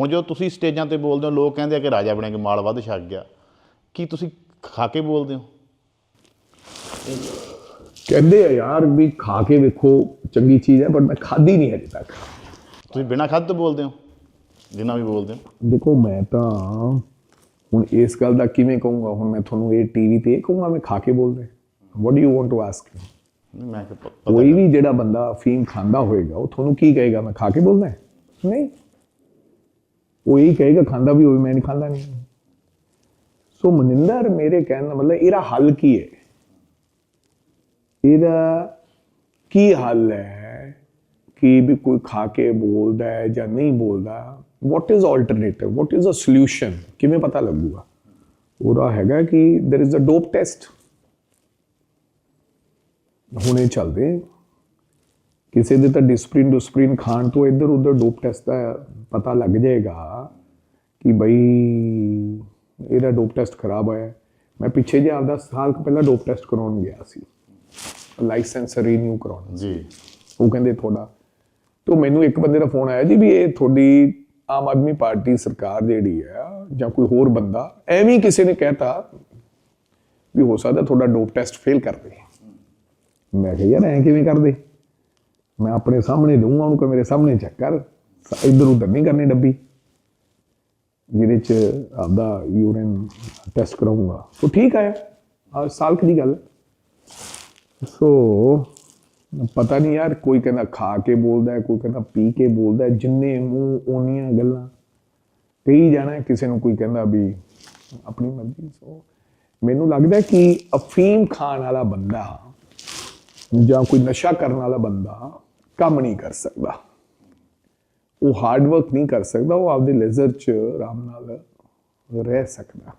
ਹੁਣ ਜਦੋਂ ਤੁਸੀਂ ਸਟੇਜਾਂ ਤੇ ਬੋਲਦੇ ਹੋ ਲੋਕ ਕਹਿੰਦੇ ਆ ਕਿ ਰਾਜਾ ਬਣੇ ਕਿ ਮਾਲ ਵੱਧ ਛਕ ਗਿਆ। ਕੀ ਤੁਸੀਂ ਖਾ ਕੇ ਬੋਲਦੇ ਹੋ? ਕਹਿੰਦੇ ਆ ਯਾਰ ਵੀ ਖਾ ਕੇ ਵੇਖੋ ਚੰਗੀ ਚੀਜ਼ ਹੈ ਪਰ ਮੈਂ ਖਾਧੀ ਨਹੀਂ ਅਜੇ ਤੱਕ। ਤੁਸੀਂ ਬਿਨਾਂ ਖਾਦ ਤੋਂ ਬੋਲਦੇ ਹੋ? ਜਿੰਨਾ ਵੀ ਬੋਲਦੇ ਹੋ। ਦੇਖੋ ਮੈਂ ਤਾਂ ਹੁਣ ਇਸ ਗੱਲ ਦਾ ਕਿਵੇਂ ਕਹੂੰਗਾ? ਹੁਣ ਮੈਂ ਤੁਹਾਨੂੰ ਇਹ ਟੀਵੀ ਤੇ ਇਹ ਕਹੂੰਗਾ ਮੈਂ ਖਾ ਕੇ ਬੋਲਦਾ। What do you want to ask ਮੈਂ ਕੋਈ ਵੀ ਜਿਹੜਾ ਬੰਦਾ ਅਫੀਮ ਖਾਂਦਾ ਹੋਏਗਾ ਉਹ ਤੁਹਾਨੂੰ ਕੀ ਕਹੇਗਾ ਮੈਂ ਖਾ ਕੇ ਬੋਲਦਾ? ਨਹੀਂ। ਉਹ ਇਹ ਕਹੇਗਾ ਖਾਂਦਾ ਵੀ ਹੋਵੇ ਮੈਂ ਨਹੀਂ ਖਾਂਦਾ ਨਹੀਂ ਸੋ ਮਨਿੰਦਰ ਮੇਰੇ ਕਹਿਣ ਦਾ ਮਤਲਬ ਇਹਦਾ ਹੱਲ ਕੀ ਹੈ ਇਹਦਾ ਕੀ ਹੱਲ ਹੈ ਕਿ ਵੀ ਕੋਈ ਖਾ ਕੇ ਬੋਲਦਾ ਹੈ ਜਾਂ ਨਹੀਂ ਬੋਲਦਾ what is alternative what is a solution ਕਿਵੇਂ ਪਤਾ ਲੱਗੂਗਾ ਉਹਦਾ ਹੈਗਾ ਕਿ there is a dope test ਹੁਣੇ ਚੱਲਦੇ ਕਿਸੇ ਦੇ ਤਾਂ ਡਿਸਪਲਿਨ ਡਿਸਪਲਿਨ ਖਾਣ ਤੋਂ ਇੱਧਰ ਉੱਧਰ ਡੋਪ ਟੈਸਟ ਦਾ ਪਤਾ ਲੱਗ ਜਾਏਗਾ ਕਿ ਬਈ ਇਹਦਾ ਡੋਪ ਟੈਸਟ ਖਰਾਬ ਹੋਇਆ। ਹੈ। ਮੈਂ ਪਿੱਛੇ ਜੇ ਆਪਦਾ ਸਾਲ ਕੁ ਪਹਿਲਾਂ ਡੋਪ ਟੈਸਟ ਕਰਾਉਣ ਗਿਆ ਸੀ। ਲਾਇਸੈਂਸ ਰੀਨਿਊ ਕਰਾਉਣਾ। ਜੀ। ਉਹ ਕਹਿੰਦੇ ਤੁਹਾਡਾ। ਤੋਂ ਮੈਨੂੰ ਇੱਕ ਬੰਦੇ ਦਾ ਫੋਨ ਆਇਆ ਜੀ ਵੀ ਇਹ ਤੁਹਾਡੀ ਆਮ ਆਦਮੀ ਪਾਰਟੀ ਸਰਕਾਰ ਜਿਹੜੀ ਹੈ ਜਾਂ ਕੋਈ ਹੋਰ ਬੰਦਾ ਐਵੇਂ ਕਿਸੇ ਨੇ ਕਹਿਤਾ ਵੀ ਹੋ ਸਕਦਾ ਤੁਹਾਡਾ ਡੋਪ ਟੈਸਟ ਫੇਲ ਕਰ ਦੇ। ਮੈਂ ਕਿਹਾ ਯਾਰ ਐਂ ਕਿਵੇਂ ਕਰਦੇ? ਮੈਂ ਆਪਣੇ ਸਾਹਮਣੇ ਦਊਂਗਾ, ਉਹਨੂੰ ਕਿ ਮੇਰੇ ਸਾਹਮਣੇ ਚੈੱਕ ਕਰ। ਸ- ਇੱਧਰ ਉੱਧਰ ਨਹੀਂ ਕਰਨੀ ਡੱਬੀ। ਜਿਹਦੇ ਚ ਆਪਦਾ ਯੂਰਿਨ ਟੈਸਟ ਕਰਾਉਂਗਾ ਉਹ ਠੀਕ ਆਇਆ ਆ ਸਾਲ ਦੀ ਗੱਲ। ਸੋ, ਪਤਾ ਨਹੀਂ ਯਾਰ, ਕੋਈ ਕਹਿੰਦਾ ਖਾ ਕੇ ਬੋਲਦਾ ਹੈ, ਕੋਈ ਕਹਿੰਦਾ ਪੀ ਕੇ ਬੋਲਦਾ ਹੈ, ਜਿੰਨੇ ਮੂੰਹ ਓਨੀਆਂ ਗੱਲਾਂ। ਕਹੀ ਜਾਣਾ ਕਿਸੇ ਨੂੰ ਕੋਈ ਕਹਿੰਦਾ ਵੀ ਆਪਣੀ ਮਰਜ਼ੀ, ਸੋ ਮੈਨੂੰ ਲੱਗਦਾ ਕਿ ਅਫੀਮ ਖਾਣ ਵਾਲਾ ਬੰਦਾ ਜਾਂ ਕੋਈ ਨਸ਼ਾ ਕਰਨ ਵਾਲਾ ਬੰਦਾ ਕੰਮ ਨਹੀਂ ਕਰ ਸਕਦਾ। ਉਹ ਹਾਰਡ ਵਰਕ ਨਹੀਂ ਕਰ ਸਕਦਾ, ਉਹ ਆਪਦੇ ਲੇਜਰ 'ਚ ਆਰਾਮ ਨਾਲ ਰਹਿ ਸਕਦਾ।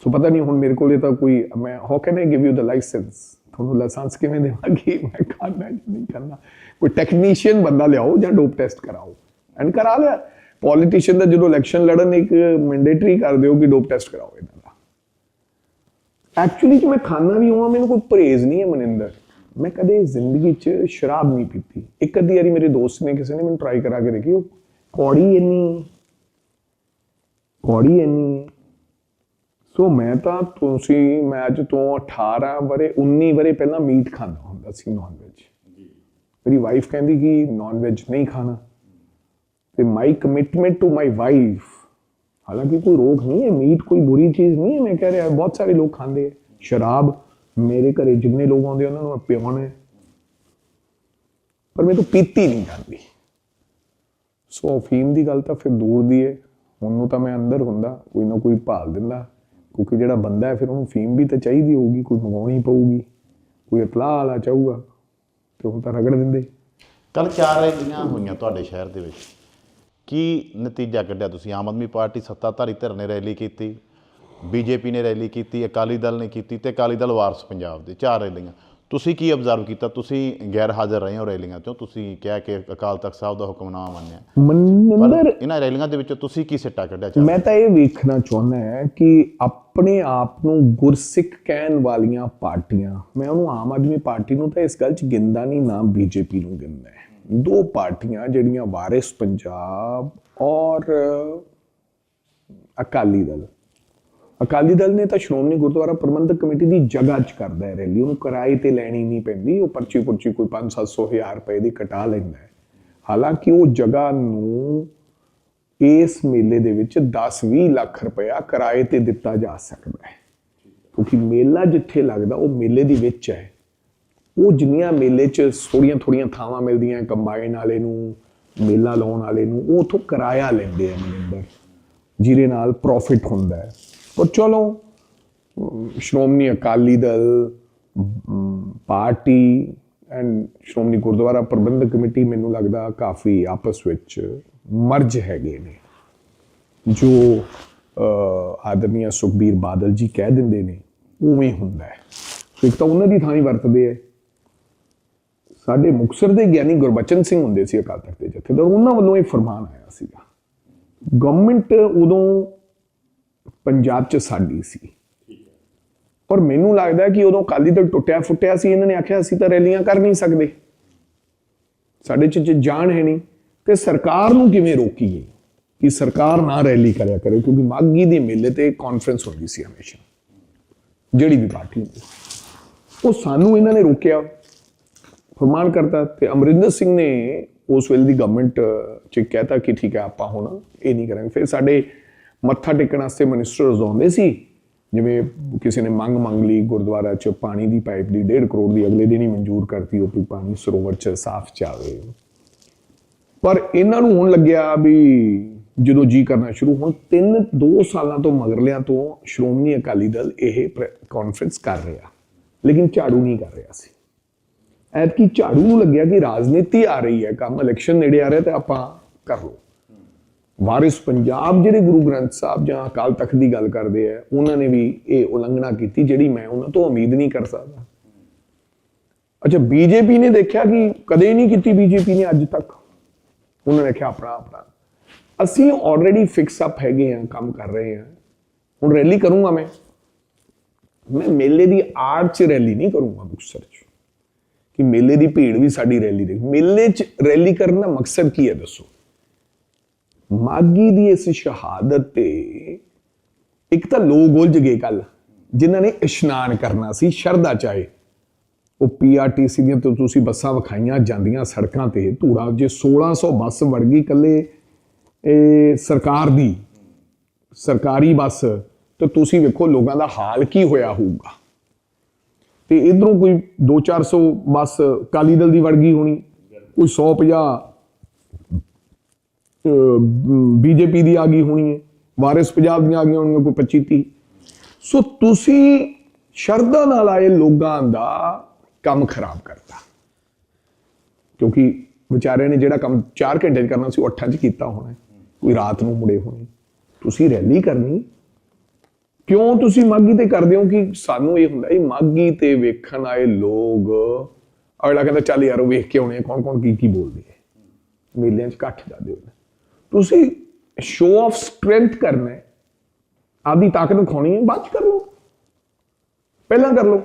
ਸੋ ਪਤਾ ਨਹੀਂ ਹੁਣ ਮੇਰੇ ਕੋਲ ਇਹ ਤਾਂ ਕੋਈ, ਮੈਂ how can I give you the license ਤੁਹਾਨੂੰ ਲਾਇਸੈਂਸ ਕਿਵੇਂ ਦੇਵਾਂਗੀ? ਮੈਂ ਖਾਣਾ ਨਹੀਂ ਕਰਨਾ। ਕੋਈ ਟੈਕਨੀਸ਼ੀਅਨ ਬੰਦਾ ਲਿਆਓ ਜਾਂ ਡੋਪ ਟੈਸਟ ਕਰਾਓ। ਐਂਡ ਕਰਾ ਲਿਆ ਪੋਲੀਟੀਸ਼ੀਅਨ ਦਾ ਜਦੋਂ ਇਲੈਕਸ਼ਨ ਲੜਨ ਇੱਕ ਮੈਂਡੇਟਰੀ ਕਰ ਦਿਓ ਕਿ ਡੋਪ ਟੈਸਟ ਕਰਾਓ ਇਹਨਾਂ ਦਾ। ਐਕਚੁਅਲੀ ਕਿ ਮੈਂ ਖਾਣਾ ਵੀ ਹਾਂ ਮੈਨੂੰ ਕੋਈ ਪਰਹੇਜ਼ ਨਹੀਂ ਹੈ ਮਨਿੰਦਰ। ਮੈਂ ਕਦੇ ਜ਼ਿੰਦਗੀ 'ਚ ਸ਼ਰਾਬ ਨਹੀਂ ਪੀਤੀ। ਇੱਕ ਅੱਧੀ ਵਾਰੀ ਮੇਰੇ ਦੋਸਤ ਨੇ ਕਿਸੇ ਨੇ ਮੈਨੂੰ ਟਰਾਈ ਕਰਾ ਕੇ ਦੇਖੀ ਉਹ ਕੌੜੀ ਇੰਨੀ ਕੌੜੀ ਇੰਨੀ ਸੋ ਮੈਂ ਤਾਂ ਤੁਸੀਂ ਮੈਂ ਅੱਜ ਤੋਂ 18 ਵਰੇ 19 ਵਰੇ ਪਹਿਲਾਂ ਮੀਟ ਖਾਂਦਾ ਹੁੰਦਾ ਸੀ ਨਾਨ ਵੈਜ ਮੇਰੀ ਵਾਈਫ ਕਹਿੰਦੀ ਕਿ ਨਾਨ ਵੈਜ ਨਹੀਂ ਖਾਣਾ। ਤੇ my commitment to my wife ਹਾਲਾਂਕਿ ਕੋਈ ਰੋਗ ਨਹੀਂ ਹੈ ਮੀਟ ਕੋਈ ਬੁਰੀ ਚੀਜ਼ ਨਹੀਂ ਹੈ ਮੈਂ ਕਹਿ ਰਿਹਾ ਬਹੁਤ ਸਾਰੇ ਲੋਕ ਖਾਂਦੇ ਹੈ ਸ਼ਰਾਬ ਮੇਰੇ ਘਰੇ ਜਿੰਨੇ ਲੋਕ ਆਉਂਦੇ ਉਹਨਾਂ ਨੂੰ ਮੈਂ ਪਿਆਉਣਾ ਪਰ ਮੈਂ ਤਾਂ ਪੀਤੀ ਨਹੀਂ ਜਾਂਦੀ। ਸੋ ਅਫੀਮ ਦੀ ਗੱਲ ਤਾਂ ਫਿਰ ਦੂਰ ਦੀ ਹੈ। ਉਹਨੂੰ ਤਾਂ ਮੈਂ ਅੰਦਰ ਹੁੰਦਾ, ਕੋਈ ਨਾ ਕੋਈ ਭਾਲ ਦਿੰਦਾ। ਕਿਉਂਕਿ ਜਿਹੜਾ ਬੰਦਾ ਹੈ, ਫਿਰ ਉਹਨੂੰ ਫੀਮ ਵੀ ਤਾਂ ਚਾਹੀਦੀ ਹੋਊਗੀ, ਕੋਈ ਮੰਗਾਉਣੀ ਪਊਗੀ। ਕੋਈ ਇਤਲਾਹ ਵਾਲਾ ਚਾਹੂਗਾ, ਤੇ ਉਹ ਤਾਂ ਰਗੜ ਦਿੰਦੇ। ਕੱਲ ਚਾਰ ਰੈਲੀਆਂ ਹੋਈਆਂ ਤੁਹਾਡੇ ਸ਼ਹਿਰ ਦੇ ਵਿੱਚ। ਕੀ ਨਤੀਜਾ ਕੱਢਿਆ ਤੁਸੀਂ? ਆਮ ਆਦਮੀ ਪਾਰਟੀ ਸੱਤਾਧਾਰੀ ਧਿਰ ਨੇ ਰੈਲੀ ਕੀਤੀ। ਬੀਜੇਪੀ ਨੇ ਰੈਲੀ ਕੀਤੀ ਅਕਾਲੀ ਦਲ ਨੇ ਕੀਤੀ ਤੇ ਅਕਾਲੀ ਦਲ ਵਾਰਸ ਪੰਜਾਬ ਦੇ ਚਾਰ ਰੈਲੀਆਂ। ਤੁਸੀਂ ਕੀ ਅਬਜ਼ਰਵ ਕੀਤਾ? ਤੁਸੀਂ ਗੈਰ ਹਾਜ਼ਰ ਰਹੇ ਹੋ ਰੈਲੀਆਂ ਤੋਂ ਤੁਸੀਂ ਕਿਹਾ ਕਿ ਅਕਾਲ ਤਖਤ ਸਾਹਿਬ ਦਾ ਹੁਕਮਨਾਮਾ ਮੰਨਿਆ। ਮਨਿੰਦਰ ਇਹਨਾਂ ਰੈਲੀਆਂ ਦੇ ਵਿੱਚ ਤੁਸੀਂ ਕੀ ਸਿੱਟਾ ਕੱਢਿਆ ਚਾਹ ਮੈਂ ਤਾਂ ਇਹ ਵੇਖਣਾ ਚਾਹੁੰਦਾ ਹਾਂ ਕਿ ਆਪਣੇ ਆਪ ਨੂੰ ਗੁਰਸਿੱਖ ਕਹਿਣ ਵਾਲੀਆਂ ਪਾਰਟੀਆਂ ਮੈਂ ਉਹਨੂੰ ਆਮ ਆਦਮੀ ਪਾਰਟੀ ਨੂੰ ਤਾਂ ਇਸ ਗੱਲ 'ਚ ਗਿੰਦਾ ਨਹੀਂ ਨਾ ਬੀਜੇਪੀ ਨੂੰ ਗਿੰਦਾ ਦੋ ਪਾਰਟੀਆਂ ਜਿਹੜੀਆਂ ਵਾਰਿਸ ਪੰਜਾਬ ਔਰ ਅਕਾਲੀ ਦਲ। ਅਕਾਲੀ ਦਲ ਨੇ ਤਾਂ ਸ਼੍ਰੋਮਣੀ ਗੁਰਦੁਆਰਾ ਪ੍ਰਬੰਧਕ ਕਮੇਟੀ ਦੀ ਜਗ੍ਹਾ 'ਚ ਕਰਦਾ ਹੈ ਰੈਲੀ। ਉਹਨੂੰ ਕਿਰਾਏ ਤੇ ਲੈਣੀ ਨਹੀਂ ਪੈਂਦੀ। ਉਹ ਪਰਚੀ ਪੁਰਚੀ ਕੋਈ 5-700 ਹਜ਼ਾਰ ਰੁਪਏ ਦੀ ਕਟਾ ਲੈਂਦਾ ਹੈ। ਹਾਲਾਂਕਿ ਉਹ ਜਗ੍ਹਾ ਨੂੰ ਇਸ ਮੇਲੇ ਦੇ ਵਿੱਚ 10-20 ਲੱਖ ਰੁਪਇਆ ਕਿਰਾਏ ਤੇ ਦਿੱਤਾ ਜਾ ਸਕਦਾ ਹੈ। ਕਿਉਂਕਿ ਮੇਲਾ ਜਿੱਥੇ ਲੱਗਦਾ, ਉਹ ਮੇਲੇ ਦੇ ਵਿੱਚ ਹੈ। ਉਹ ਜਿੰਨੀਆਂ ਮੇਲੇ 'ਚ ਥੋੜੀਆਂ ਥੋੜੀਆਂ ਥਾਵਾਂ ਮਿਲਦੀਆਂ, ਕੰਬਾਈਨ ਵਾਲੇ ਨੂੰ, ਮੇਲਾ ਲਾਉਣ ਵਾਲੇ ਨੂੰ, ਉਹ ਉਥੋਂ ਕਿਰਾਇਆ ਲੈਂਦੇ ਆ ਮਨਿੰਦਰ ਜਿਹਦੇ ਨਾਲ ਪ੍ਰੋਫਿਟ ਹੁੰਦਾ ਹੈ। ਪਰ ਚਲੋ Shiromani Akali Dal party and Shiromani Gurdwara Parbandhak committee ਮੈਨੂੰ ਲੱਗਦਾ ਕਾਫੀ ਆਪਸ ਵਿੱਚ ਮਰਜ ਹੈਗੇ ਨੇ। ਜੋ ਅਹ, ਆਦਰਨੀਆ ਸੁਖਬੀਰ ਬਾਦਲ ਜੀ ਕਹਿ ਦਿੰਦੇ ਨੇ ਉਵੇਂ ਹੁੰਦਾ ਹੈ। ਸੋ ਇੱਕ ਤਾਂ ਉਹਨਾਂ ਦੀ ਥਾਂ ਹੀ ਵਰਤਦੇ ਹੈ। ਸਾਡੇ ਮੁਕਤਸਰ ਦੇ ਗਿਆਨੀ ਗੁਰਬਚਨ ਸਿੰਘ ਹੁੰਦੇ ਸੀ ਅਕਾਲ ਤਖਤ ਦੇ ਜਥੇਦਾਰ ਉਹਨਾਂ ਵੱਲੋਂ ਇਹ ਫਰਮਾਨ ਆਇਆ ਸੀਗਾ। ਗਵਰਨਮੈਂਟ ਉਦੋਂ ਪੰਜਾਬ 'ਚ ਸਾਡੀ ਸੀ। ਪਰ ਮੈਨੂੰ ਲੱਗਦਾ ਕਿ ਉਦੋਂ ਅਕਾਲੀ ਦਲ ਟੁੱਟਿਆ ਫੁੱਟਿਆ ਸੀ, ਇਹਨਾਂ ਨੇ ਆਖਿਆ ਅਸੀਂ ਤਾਂ ਰੈਲੀਆਂ ਕਰ ਨਹੀਂ ਸਕਦੇ। ਸਾਡੇ 'ਚ ਜੇ ਹੈ ਨਹੀਂ, ਤੇ ਸਰਕਾਰ ਨੂੰ ਕਿਵੇਂ ਰੋਕੀਏ ਕਿ ਸਰਕਾਰ ਨਾ ਰੈਲੀ ਕਰਿਆ ਕਰੇ, ਕਿਉਂਕਿ ਮਾਗੀ ਦੇ ਮੇਲੇ ਤੇ ਕਾਨਫਰੰਸ ਹੁੰਦੀ ਸੀ ਹਮੇਸ਼ਾ, ਜਿਹੜੀ ਵੀ ਪਾਰਟੀ ਹੁੰਦੀ। ਉਹ ਸਾਨੂੰ ਇਹਨਾਂ ਨੇ ਰੋਕਿਆ, ਫਰਮਾਨ ਕਰਤਾ ਤੇ ਅਮਰਿੰਦਰ ਸਿੰਘ ਨੇ ਉਸ ਵੇਲੇ ਦੀ ਗਵਰਨਮੈਂਟ ਚ ਕਹਿਤਾ ਕਿ ਠੀਕ ਹੈ, ਆਪਾਂ ਹੁਣ ਇਹ ਨਹੀਂ ਕਰਾਂਗੇ। ਫਿਰ ਸਾਡੇ ਮੱਥਾ ਟੇਕਣ ਵਾਸਤੇ ਮਿਨਿਸਟਰਸ ਆਉਂਦੇ ਸੀ, ਜਿਵੇਂ ਕਿਸੇ ਨੇ ਮੰਗ ਮੰਗ ਲਈ ਗੁਰਦੁਆਰਾ ਚ ਪਾਣੀ ਦੀ ਪਾਈਪ ਦੀ 1.5 ਕਰੋੜ ਦੀ ਅਗਲੇ ਦਿਨ ਹੀ ਮਨਜ਼ੂਰ ਕਰਤੀ ਉਹ ਵੀ ਪਾਣੀ ਸਰੋਵਰ ਚ ਸਾਫ਼ ਚਾਵੇ ਪਰ ਇਹਨਾਂ ਨੂੰ ਹੁਣ ਲੱਗਿਆ ਵੀ ਜਦੋਂ ਜੀ ਕਰਨਾ ਸ਼ੁਰੂ, ਹੁਣ 3 2 ਸਾਲਾਂ ਤੋਂ ਮਗਰਲਿਆਂ ਤੋਂ ਸ਼੍ਰੋਮਣੀ ਅਕਾਲੀ ਦਲ ਇਹ ਕਾਨਫਰੰਸ ਕਰ ਰਿਹਾ, ਲੇਕਿਨ ਝਾੜੂ ਨਹੀਂ ਕਰ ਰਿਹਾ ਸੀ। ਐਤਕੀ ਝਾੜੂ ਨੂੰ ਲੱਗਿਆ ਕਿ ਰਾਜਨੀਤੀ ਆ ਰਹੀ ਹੈ, ਕੰਮ ਇਲੈਕਸ਼ਨ ਨੇੜੇ ਆ ਰਿਹਾ ਤੇ ਆਪਾਂ ਕਰ ਲਓ। ਵਾਰਿਸ ਪੰਜਾਬ ਜਿਹੜੇ ਗੁਰੂ ਗ੍ਰੰਥ ਸਾਹਿਬ ਜਾਂ ਅਕਾਲ ਤਖਤ ਦੀ ਗੱਲ ਕਰਦੇ ਆ, ਉਹਨਾਂ ਨੇ ਵੀ ਇਹ ਉਲੰਘਣਾ ਕੀਤੀ ਜਿਹੜੀ ਮੈਂ ਉਹਨਾਂ ਤੋਂ ਉਮੀਦ ਨਹੀਂ ਕਰ ਸਕਦਾ। ਅੱਛਾ, ਬੀਜੇਪੀ ਨੇ ਦੇਖਿਆ ਕਿ ਕਦੇ ਨਹੀਂ ਕੀਤੀ ਬੀਜੇਪੀ ਨੇ ਅੱਜ ਤੱਕ? ਉਹਨਾਂ ਨੇ ਕਿਹਾ, ਆਪਣਾ ਆਪਣਾ। ਅਸੀਂ ਆਲਰੇਡੀ ਫਿਕਸ ਅਪ ਹੈਗੇ ਆ, ਕੰਮ ਕਰ ਰਹੇ ਆ। ਹੁਣ ਰੈਲੀ ਕਰੂੰਗਾ ਮੈਂ। ਮੈਂ ਮੇਲੇ ਦੀ ਆੜ ਚ ਰੈਲੀ ਨਹੀਂ ਕਰੂੰਗਾ ਮੁਕਤਸਰ ਚ। ਕਿ ਮੇਲੇ ਦੀ ਭੀੜ ਵੀ ਸਾਡੀ ਰੈਲੀ ਦੇ ਮੇਲੇ ਚ ਰੈਲੀ ਕਰਨ ਦਾ ਮਕਸਦ ਕੀ ਹੈ ਦੱਸੋ? ਮਾਗੀ ਦੀ ਇਸ ਸ਼ਹਾਦਤ ਤੇ ਇੱਕ ਤਾਂ ਲੋਕ ਉਲਝ ਗਏ ਕੱਲ ਜਿਨ੍ਹਾਂ ਨੇ ਇਸ਼ਨਾਨ ਕਰਨਾ ਸੀ, ਸ਼ਰਧਾ ਚਾਹੇ। ਉਹ ਪੀਆਰਟੀਸੀ ਦੀਆਂ ਤੋਂ ਤੁਸੀਂ ਬੱਸਾਂ ਵਿਖਾਈਆਂ ਜਾਂਦੀਆਂ ਸੜਕਾਂ ਤੇ, ਧੂੜਾ ਜੇ 1600 ਬੱਸ ਵੜ ਗਈ ਕੱਲੇ ਇਹ ਸਰਕਾਰ ਦੀ, ਸਰਕਾਰੀ ਬੱਸ, ਤੇ ਤੁਸੀਂ ਵੇਖੋ ਲੋਕਾਂ ਦਾ ਹਾਲ ਕੀ ਹੋਇਆ ਹੋਊਗਾ। ਤੇ ਇਧਰੋਂ ਕੋਈ 2-400 ਬੱਸ ਕਾਲੀ ਦਲ ਦੀ ਵੜ ਗਈ ਹੋਣੀ, ਕੋਈ 150 ਬੀਜੇਪੀ ਦੀ ਆ ਗਈ ਹੋਣੀ ਹੈ, ਵਾਰਿਸ ਪੰਜਾਬ ਦੀਆਂ ਆ ਗਈਆਂ ਹੋਣਗੀਆਂ ਕੋਈ 25 30 ਸੋ ਤੁਸੀਂ ਸ਼ਰਧਾ ਨਾਲ ਆਏ ਲੋਕਾਂ ਦਾ ਕੰਮ ਖਰਾਬ ਕਰਤਾ। ਕਿਉਂਕਿ ਵਿਚਾਰਿਆਂ ਨੇ ਜਿਹੜਾ ਕੰਮ 4 ਘੰਟੇ 'ਚ ਕਰਨਾ ਸੀ, ਉਹ 8 'ਚ ਕੀਤਾ ਹੋਣਾ ਕੋਈ ਰਾਤ ਨੂੰ ਮੁੜੇ ਹੋਣੇ। ਤੁਸੀਂ ਰੈਲੀ ਕਰਨੀ। ਕਿਉਂ ਤੁਸੀਂ ਮਾਗੀ ਤੇ ਕਰਦੇ ਹੋ? ਕਿ ਸਾਨੂੰ ਇਹ ਹੁੰਦਾ, ਇਹ ਮਾਗੀ ਤੇ ਵੇਖਣ ਆਏ ਲੋਕ। ਅਗਲਾ ਕਹਿੰਦਾ, ਚੱਲ ਯਾਰ, ਉਹ ਵੇਖ ਕੇ ਆਉਣੇ ਕੌਣ ਕੌਣ ਕੀ ਕੀ ਬੋਲਦੇ ਹੈ ਮੇਲਿਆਂ 'ਚ ਘੱਟ ਜਾਂਦੇ ਹੋ ਤੁਸੀਂ ਸ਼ੋਅ ਆਫ ਸਟਰੈਂਥ ਕਰਨਾ ਹੈ। ਆਪਦੀ ਤਾਕਤ ਦਿਖਾਉਣੀ ਹੈ, ਬਾਅਦ 'ਚ ਕਰ ਲਓ। ਪਹਿਲਾਂ ਕਰ ਲਓ।